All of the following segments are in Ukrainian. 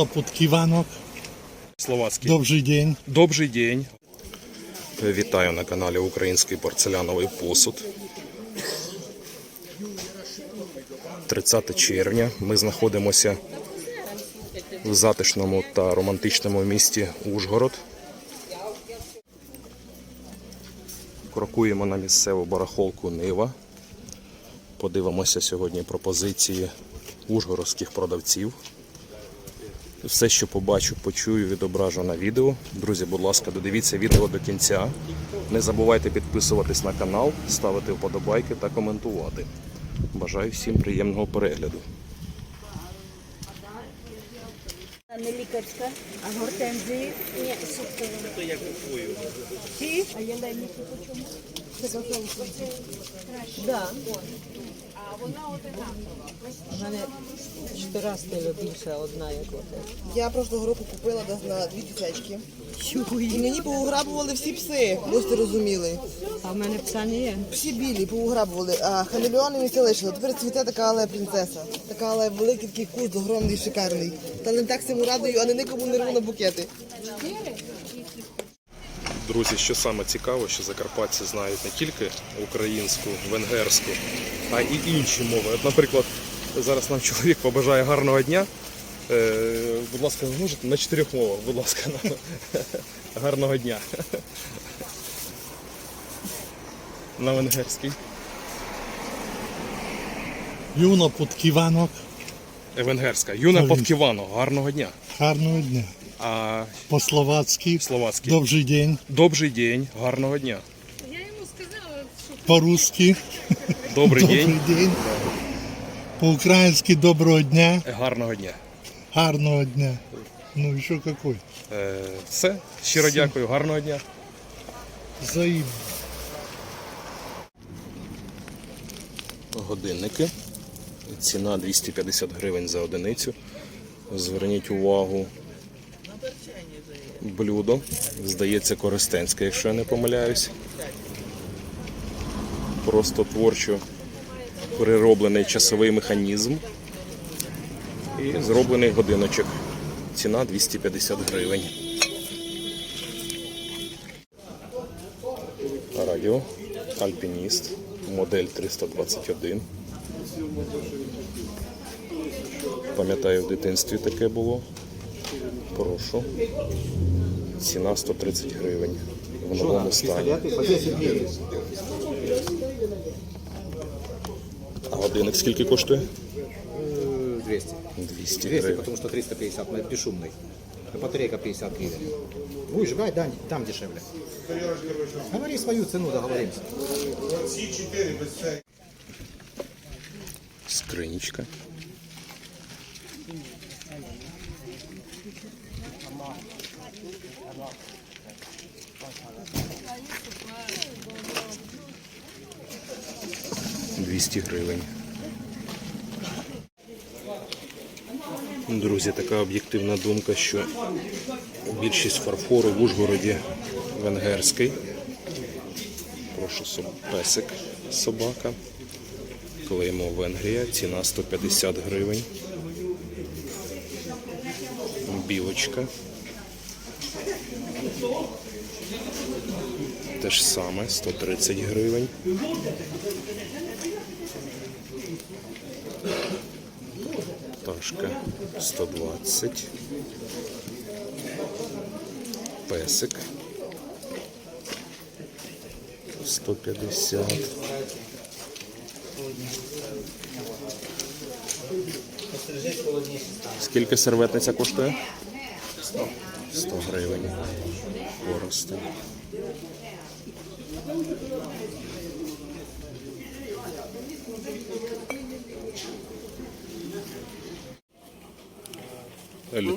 Юно Подківанок. Словацький. Добрий день. Добрий день. Вітаю на каналі Український порцеляновий посуд. 30 червня. Ми знаходимося в затишному та романтичному місті Ужгород. Крокуємо на місцеву барахолку Нива. Подивимося сьогодні пропозиції ужгородських продавців. Все, що побачу, почую, відображу на відео. Друзі, будь ласка, додивіться відео до кінця. Не забувайте підписуватись на канал, ставити вподобайки та коментувати. Бажаю всім приємного перегляду. Не лікарська, а гортензії? Ні, супер. То я купую. А єленники по чому? Це готовка. Да. У мене чотири стилю більше одна, як оте. Я прошлого року купила десь на дві тисячки. І мені поуграбували всі пси, ви розуміли. А в мене пса не є. Всі білі поуграбували, а хамелеони мені все лишили. Тепер цвіте така але принцеса. Така але великий такий куст, огромний, шикарний. Та не так цьому радую, а не нікому не рву на букети. Друзі, що саме цікаво, що закарпатці знають не тільки українську, венгерську, а і інші мови. От, наприклад, зараз нам чоловік побажає гарного дня. Е, будь ласка, ви можете на чотирьох мовах, будь ласка, гарного дня. На венгерській. Юно Подківанок. Венгерська. Юна Правильно. Подківано, гарного дня. Гарного дня. А По-словацьки. словацький. Добрий день. Добрий день, гарного дня. По-русски. Добрий Добрий день, день. По-українськи доброго дня. гарного дня. Гарного дня. Ну і що какой? Е, все. Щиро дякую, гарного дня. Взаимно. Годинники. Ціна 250 гривень за одиницю. Зверніть увагу. Блюдо. Здається, користенське, якщо я не помиляюсь. Просто творчо перероблений часовий механізм. І зроблений годиночок. Ціна 250 гривень. Радіо. Альпініст. Модель 321. Пам'ятаю, в дитинстві таке було. Прошу. Ціна 130 гривень. В новому стані. А годинник скільки коштує? 200. 200 200, гривень. потому что 350 на бесшумный. Батарейка 50 гривен. Будешь ждать, да, там дешевле. Говори свою цену, договоримся. Скринічка. Двісті гривень. Друзі, така об'єктивна думка, що більшість фарфору в Ужгороді венгерський. Прошу песик собака. Клеймо Венгрія, ціна 150 гривень. Білочка. Те ж саме, 130 гривень. Пташка 120. Песик 150. Скільки серветниця коштує? 100. 100 гривень. Порости.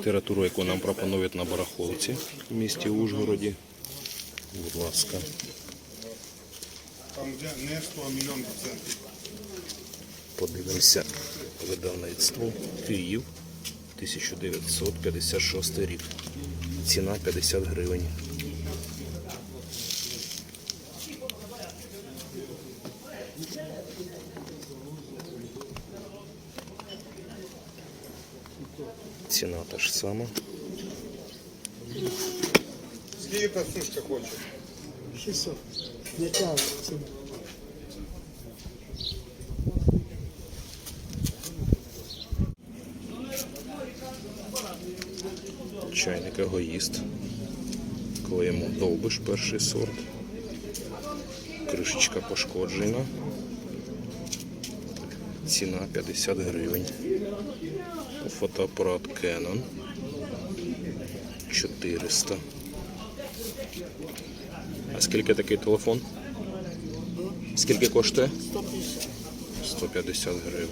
Літературу, яку нам пропонують на барахолці в місті Ужгороді. Будь ласка. Подивимося видавництво Київ 1956 рік. Ціна 50 гривень. Ціна та ж сама. Сколько просушка хочет? Чайник егоїст. Клеїмо довбиш перший сорт. Кришечка пошкоджена. Ціна 50 гривень. Фотоапарат Canon 400. А скільки такий телефон? Скільки коштує? 150. 150 гривень.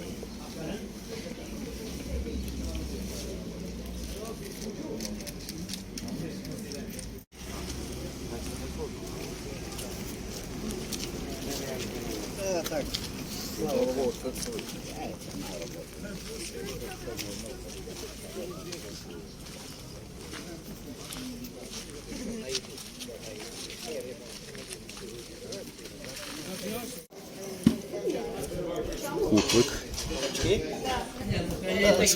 Куклик.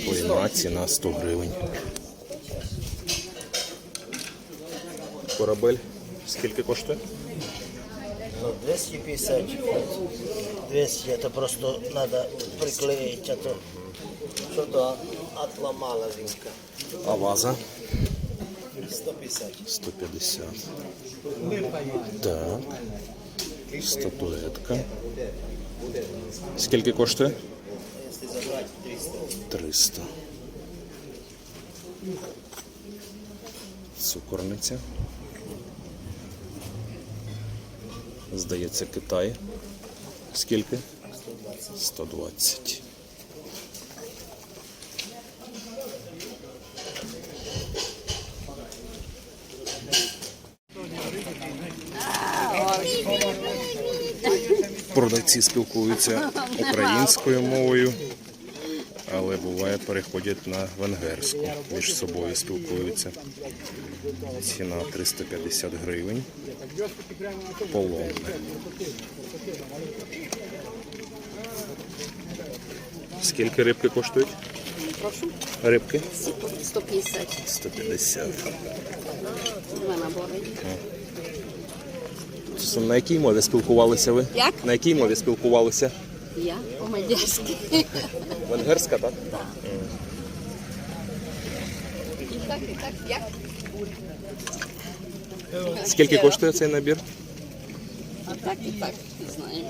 Клейма, ціна 100 гривень. Корабель скільки коштує? Ну, 250. 200, это просто надо приклеить, а то что-то отломала винка. А ваза? 150. 150. Так. Статуетка. Скільки коштує? Если забрать 300. 300. Цукорниця. Здається, Китай. Скільки? 120. 120. Продавці спілкуються українською мовою, але буває переходять на венгерську. Між собою спілкуються. Ціна 350 гривень. Полонне. Скільки рибки коштують? Прошу, Рибки? 150 150. два набори. Це На якій мові спілкувалися ви? Як? На якій мові спілкувалися? Я по-мадярськи. Венгерська, так? І так, і так, як? Скільки коштує цей набір? А так, і так, не знаю.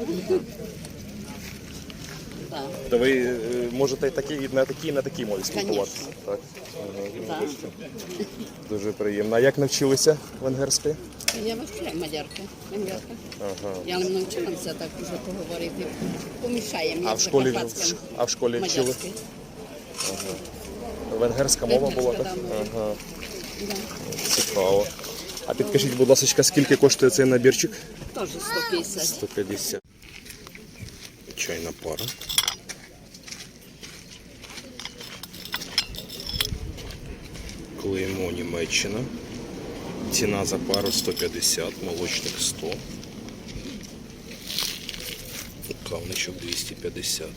Так, То ви е, можете і такі, і на такій, і на такій мові спілкуватися. Так. Ага. Дуже приємно. А як навчилися венгерської? Я вивчаю мадярка, венгерка. Ага. Я не навчилася так уже поговорити. Помішаємо, А в школі, а в школі вчили? Мадярський. Венгерська мова була, так? Ага. Цікаво. А підкажіть, будь ласка, скільки коштує цей набірчик? Теж 150. 150. Чайна пара. Клеймо Німеччина. Ціна за пару 150, молочник 100. Кавничок 250.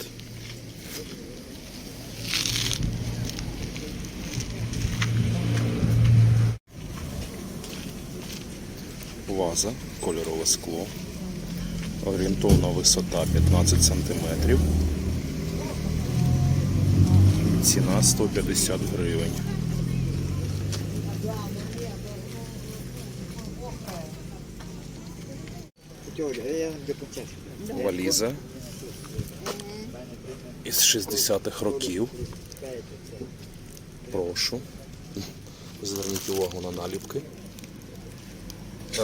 Ваза, кольорове скло. Орієнтовна висота 15 см. Ціна 150 гривень. Валіза із 60-х років. Прошу. Зверніть увагу на наліпки.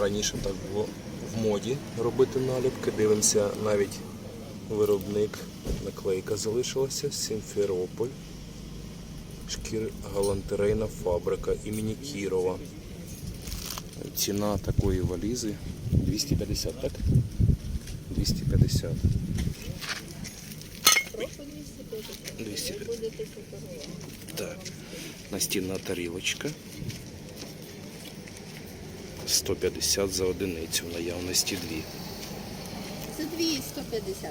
Раніше так було в моді робити наліпки. Дивимося навіть виробник. Наклейка залишилася. Сімферополь. Шкір галантерейна фабрика імені Кірова. Ціна такої валізи 250, так? 250. 250. Так. Настінна тарілочка. 150 за одиницю, в наявності дві. Це 250.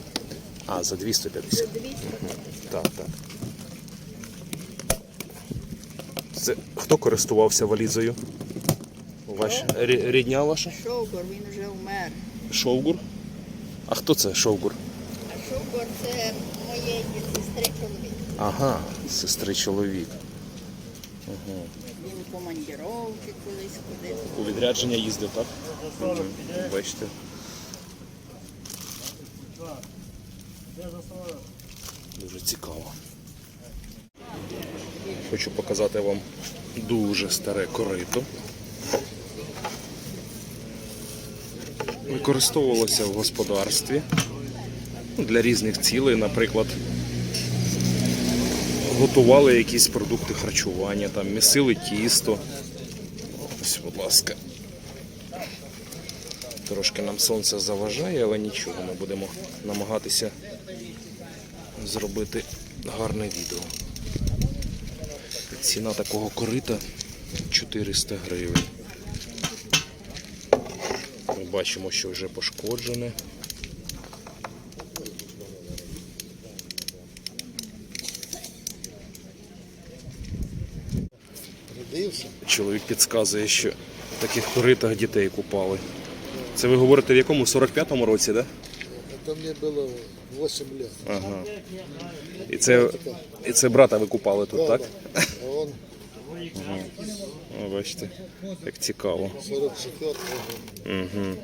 А, за 250. Так, так. Це хто користувався валізою? Ваш рі- рідня ваша? Шовгор, він вже вмер. Шовгур? А хто це Шовгур? А шовгор це моєї сестри чоловік. Ага, сестри чоловік. В командіровки колись ходив. У відрядження їздив, так? Бачите. Дуже цікаво. Хочу показати вам дуже старе корито. Використовувалося в господарстві для різних цілей, наприклад, готували якісь продукти харчування, там місили тісто. Ось, будь ласка. Трошки нам сонце заважає, але нічого, ми будемо намагатися зробити гарне відео. Ціна такого корита 400 гривень. Ми бачимо, що вже пошкоджене. Чоловік підказує, що в таких коритах дітей купали. Це ви говорите в якому? 45-му році, так? Да? Це мені було 8 років. Ага. І це, і це брата ви купали тут, так? А він О, бачите, як цікаво. 44 Угу.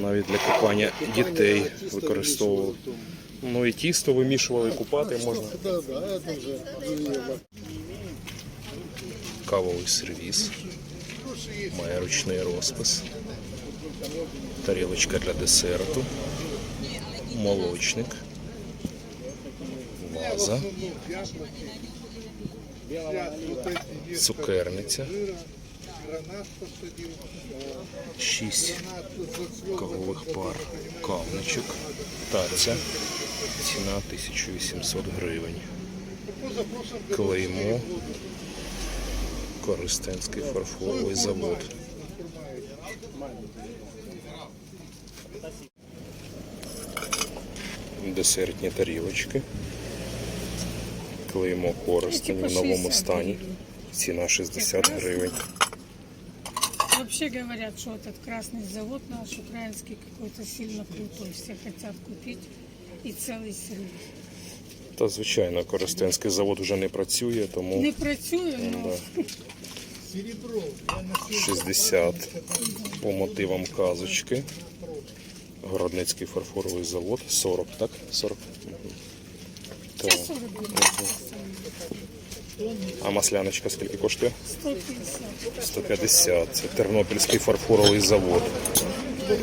Навіть для купання дітей використовували. Ну і тісто вимішували, купати можна. Да, да, це вже другий Кавовий сервіс. Має ручний розпис. Тарілочка для десерту. Молочник. Ваза. Цукерниця. Шість кавових пар кавничок. Таця. Ціна 1800 гривень. Клеймо. Коростенський фарфоровий завод. Десертні тарілочки. Клеймо Коростень в новому стані. Ціна 60 гривень. Вообще говорят, что этот красный завод наш украинский какой-то сильно крутой. Все хотят купить и целый сервис. Та звичайно, Коростенський завод вже не працює, тому Не працює, да, 60 по мотивам казочки. Городницький фарфоровий завод 40, так? 40. Мгм. 40. А масляночка скільки коштує? 150. 150. Це Тернопільський фарфоровий завод.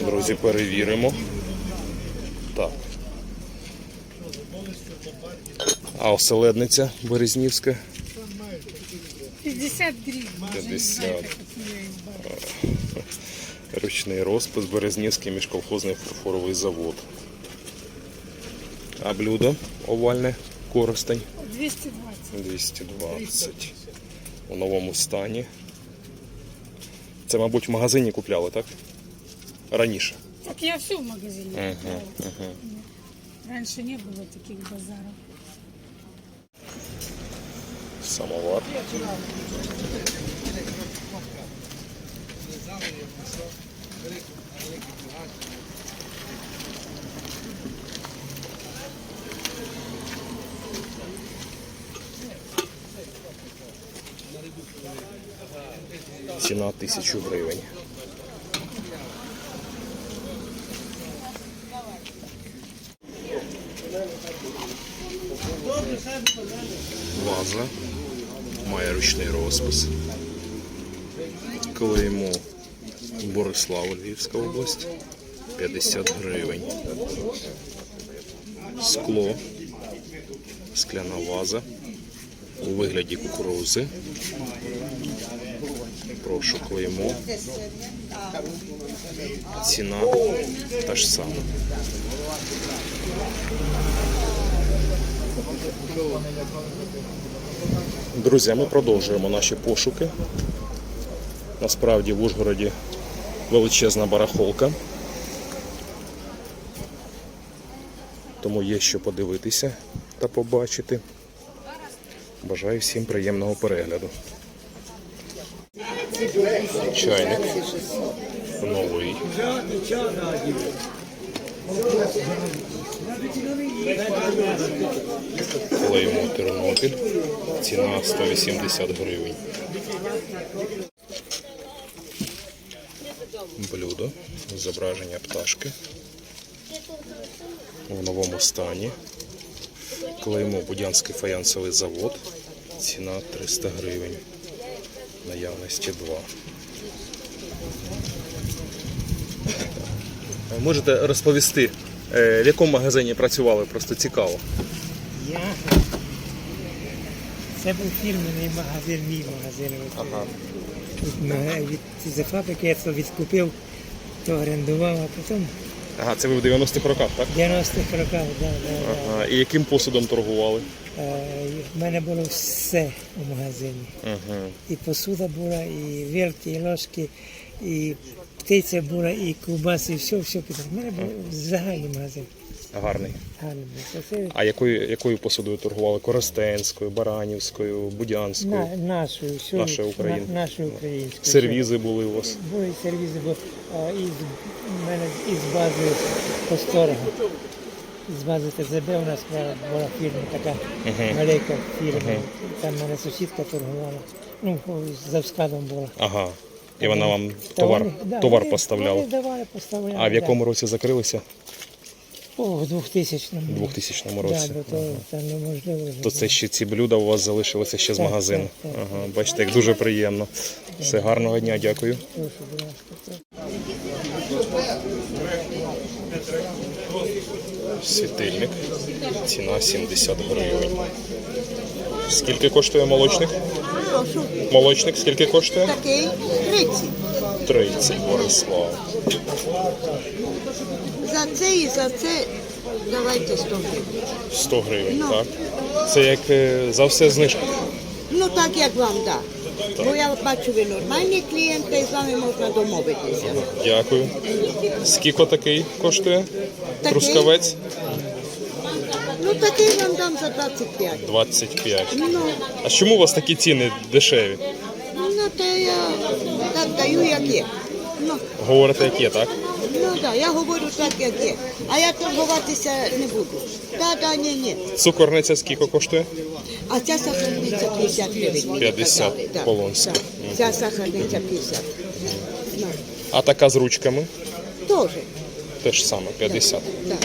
Друзі, перевіримо. Так. А оселедниця Березнівська 50 гривен. 50. Как от нее избавиться. Ручний розпис Березнівський міжколхозний фарфоровий завод. А блюдо овальне коростень 220. 220. У новому стані. Це, мабуть, в магазині купляли, так? Раніше. Так я все в магазине Ага, купила. ага. Раньше не было таких базаров. Самовар. Ціна тисячу гривень. Ваза. Ручний розпис. Клеймо Борислав, Львівська область. 50 гривень. Скло. Скляна ваза. у вигляді кукурузи. Прошу клеймо. Ціна та ж сама. Друзі, ми продовжуємо наші пошуки. Насправді в Ужгороді величезна барахолка. Тому є що подивитися та побачити. Бажаю всім приємного перегляду. Чайник новий. Клеймо Тернопіль. Ціна 180 гривень. Блюдо. Зображення пташки. В новому стані. Клеймо Будянський фаянсовий завод. Ціна 300 гривень. Наявності 2. Можете розповісти, в якому магазині працювали? Просто цікаво. Я. Це був фірменний магазин, мій магазин. Ага. Тут від за фабрики я це відкупив, то орендував, а потім Ага, це ви в 90-х роках, так? в 90-х роках, да, да, да. Ага. І яким посудом торгували? Е, в мене було все у магазині. Ага. І посуда була, і вилки, і ложки, і птиця була, і ковбаси, і все, все. У мене був загальний магазин. Гарний. Гарний. був. Це А якою, якою посудою торгували? Коростенською, Баранівською, Будянською? на, нашою, всю, Нашою Україною. на, нашою українською. Сервізи були у вас? Були сервізи, бо а, із мене із бази Посторга. З бази ТЗБ у нас була, була фірма така маленька фірма. Там в мене сусідка торгувала. Ну, за складом була. Ага. І вона вам товар, да, товар вони- поставляла. Вони давали, поставляли. А в да. якому році закрилися? О, в 2000-му. У 2000 Да, році. бо то, це неможливо. То це ще ці блюда у вас залишилися ще з Так, магазину. так, так. Ага, бачите, як дуже приємно. Все гарного дня, дякую. Світильник. Ціна 70 гривень. Скільки коштує молочник? Молочник скільки коштує? Такий 30. 30, Борислав. За це і за це давайте 100 гривень. 100 гривень, Ну. так? Це як е, за все знижка. Ну так як вам да. Бо я бачу, ви нормальні клієнти і з вами можна домовитися. Дякую. Скільки такий коштує? Такий? Трускавець? Ну такий вам дам за 25. 25. Ну, А чому у вас такі ціни дешеві? ну то я так даю, як є. Ну, Говорите, як є, так? ну да, я говорю так, як є. А я торгуватися не буду. Да, да, ні, ні. Цукорниця скільки коштує? А ця сахарниця 50 гривень. мені 50, казали, да, полонська. да. Ця сахарниця 50. Ну, А така з ручками? теж. Те ж саме, 50. Так.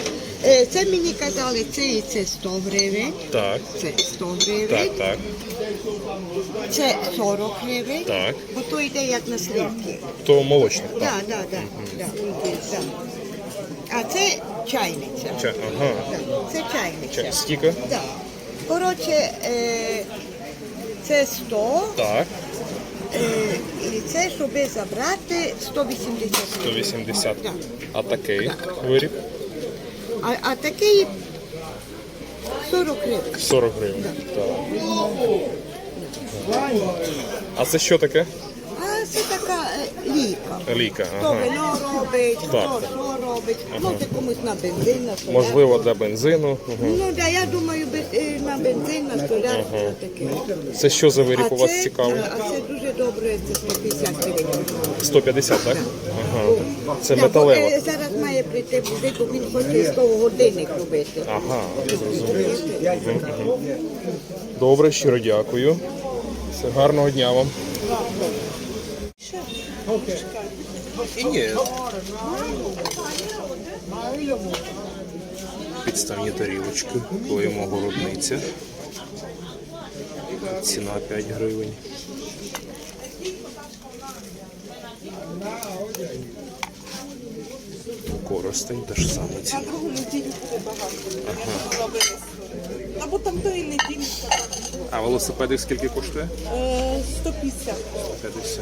Е, Це мені казали, це і це 100 гривень, Так, це 100 гривень, так, так, це 40 гривень, так. бо то йде як на сливки. То молочник, так. Так, так, так. да. А це чайниця. Ча- Ага. Да, Це чайниця. Ча- Скільки? Да. Коротше, е, це 100, Так, е, і це, щоб забрати, 180 гривень. 180. Так. А такий виріб? А, а такий 40 гривень. 40 гривень. Так. А це що таке? А це така е, ліка. Ліка. Хто Ага. вино робить, хто Так. що робить, може комусь на бензин, на соляр. Можливо, для бензину. Мгм. Ну, да, я думаю, без, е, на бензин, на соляр, на таке. Це що за виріб у вас це, цікавий? а це дуже добре, це 150 гривень. 150, так? Ага. Це бо, металева. е, Зараз має прийти мужик, бо він хоче з того годинник робити. Ага, зрозуміло. Добре, щиро дякую. Все, гарного дня вам. Ні. Підставні тарілочки, клеїмо городниця. Ціна 5 гривень. Коростень, та ж саме ціна. Ага. Або там то і неділька. А велосипеди скільки коштує? 150. 50.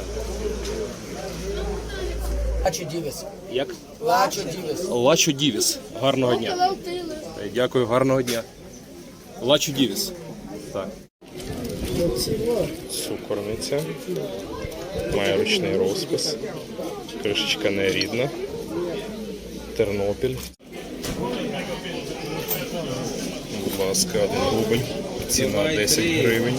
Лачо дівес. Як? Лачо дівес. Лачо Дівіс. Гарного дня. Дякую, гарного дня. Лачо Дівіс. Так. Цукорниця. Має ручний розпис. Кришечка не рідна. Тернопіль. Будь ласка, один рубль. Ціна 10 гривень.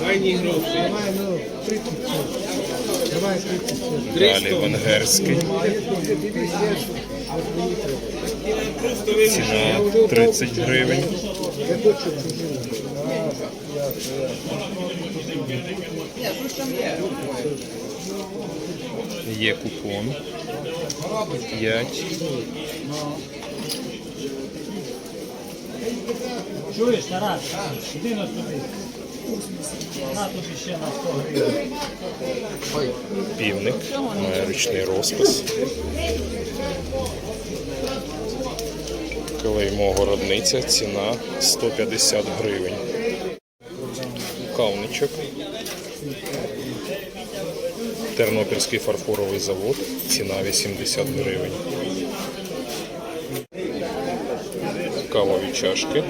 Далі венгерський. Ціна 30 гривень. Є купон. 5. Чуєш, Тарас? Іди на туди. На тобі ще на 100 гривень. Півник. Має ручний розпис. Клеймо городниця. Ціна 150 гривень. Кавничок. Тернопільський фарфоровий завод. Ціна 80 гривень. Кавові чашки.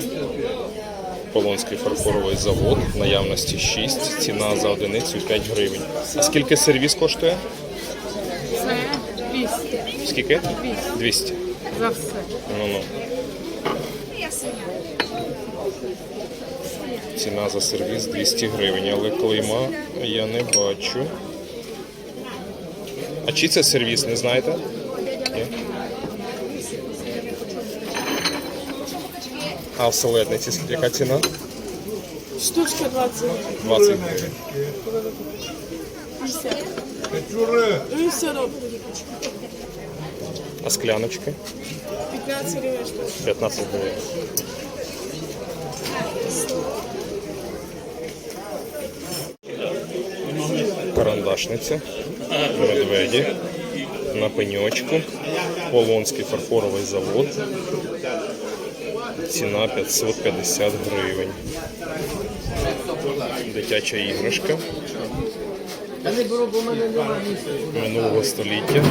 Полонський фарфоровий завод. Наявності 6. Ціна за одиницю 5 гривень. А скільки сервіс коштує? Це 200 Скільки? 200. за все. Ну ну. Ціна за сервіс 200 гривень, але клейма я не бачу. А чи це сервіс, не знаєте? Ні? А в селедниці скільки- яка ціна? Штучка 20. 20 гривень. І все добре. А скляночки? 15 гривень. 15 гривень. Карандашниця, медведі, на пеньочку, Полонський фарфоровий завод. Ціна 550 гривень. Дитяча іграшка не минулого століття.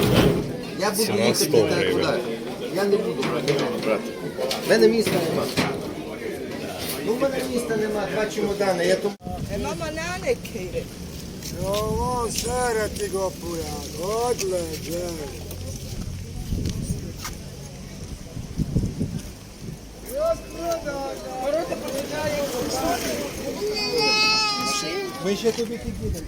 Я буду Ціна 100 гривень. Я не буду брати. В мене міста нема. Ну, в мене міста нема, два чемодани, я тому... Mama nane kere. Ovo sereti go pujan, odle, Ми ще тобі підійдемо.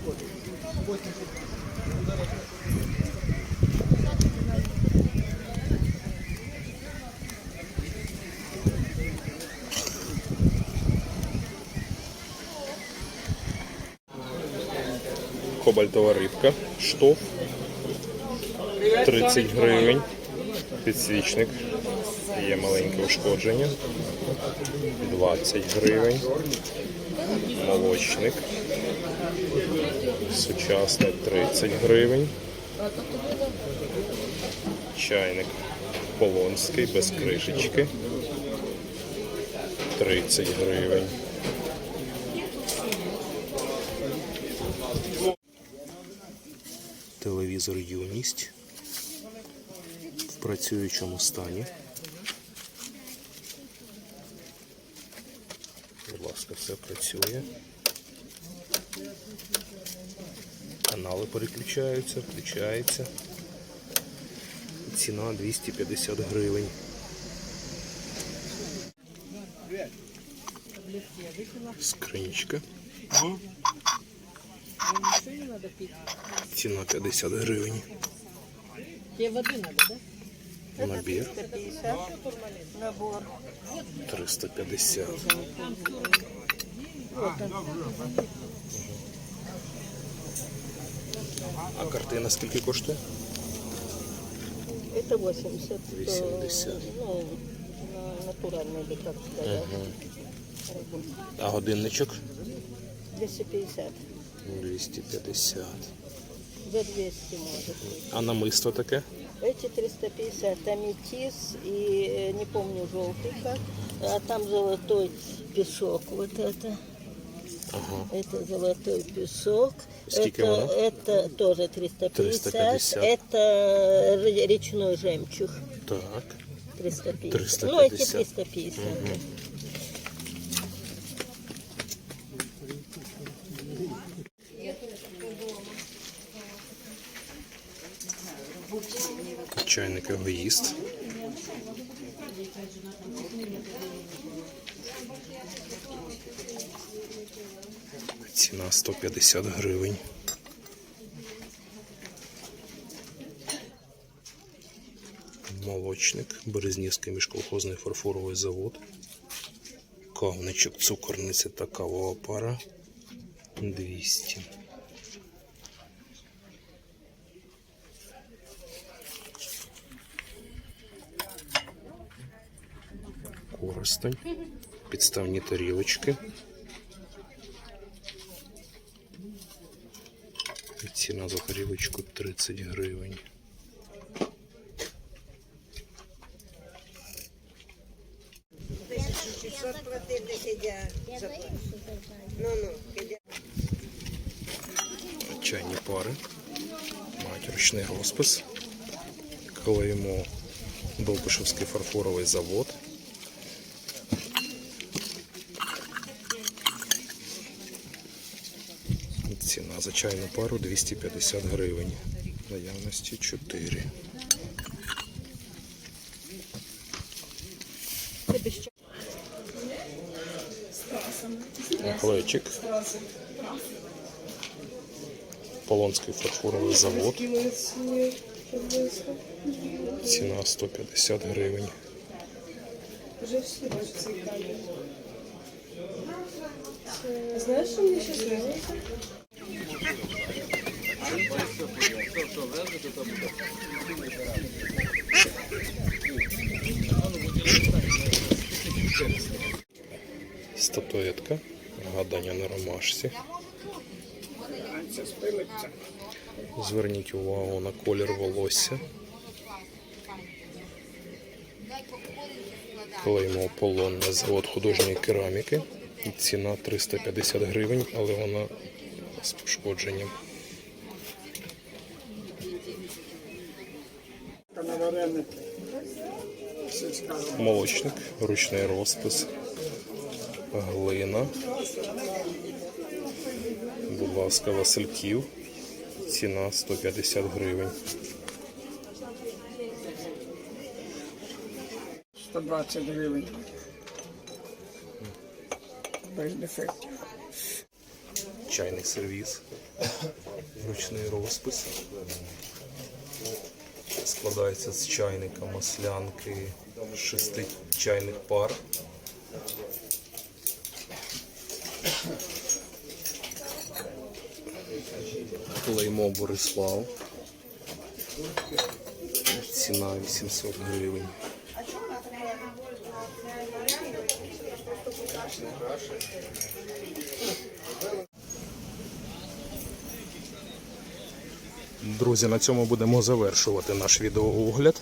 Кобальтова рибка, штоф 30 гривень. Підсвічник. Є маленьке ушкодження. 20 гривень. Молочник. Сучасний 30 гривень. Чайник полонський без кришечки. 30 гривень. Телевізор юність в працюючому стані. Будь ласка, все працює. Канали переключаються, включаються. Ціна 250 гривень. Скринічка. Ціна 50 гривень. Набір. Набор. 350. А картина скільки коштує? Это 80. 80. Ну, на- натуральный, бы так сказать. А годинничок? 250. 250. За 200 может быть. А намисто таке? Эти 350, аметис и э, не помню желтый как, а там золотой песок вот это. Это золотой песок. Сколько это, это тоже 350. 350. Это речной жемчуг. Так. 350. Ну, эти 350. 350. Чайник егоїст. Ціна 150 гривень. Молочник, Березнівський міжколхозний фарфоровий завод. Кавничок, цукорниця та кавова пара 200. Коростень, підставні тарілочки. Ціна за тарілочку 30 гривень. Чайні пари. Мають ручний розпис. Клеїмо Довбишевський фарфоровий завод. Ціна за чайну пару 250 гривень. Наявності 4. Глечик. Полонський фарфоровий завод. Ціна 150 гривень. Знаешь, что мне сейчас Статуетка. Гадання на ромашці. Зверніть увагу на колір волосся. Клеймо полонне завод художньої кераміки. Ціна 350 гривень, але вона з пошкодженням. Молочник, ручний розпис, глина. Будь ласка, Васильків. Ціна 150 гривень. 120 гривень. Без дефектів. Чайний сервіс, ручний розпис. Складається з чайника, маслянки, шести чайних пар. Клеймо Борислав. Ціна 800 гривень. Друзі, на цьому будемо завершувати наш відеоогляд.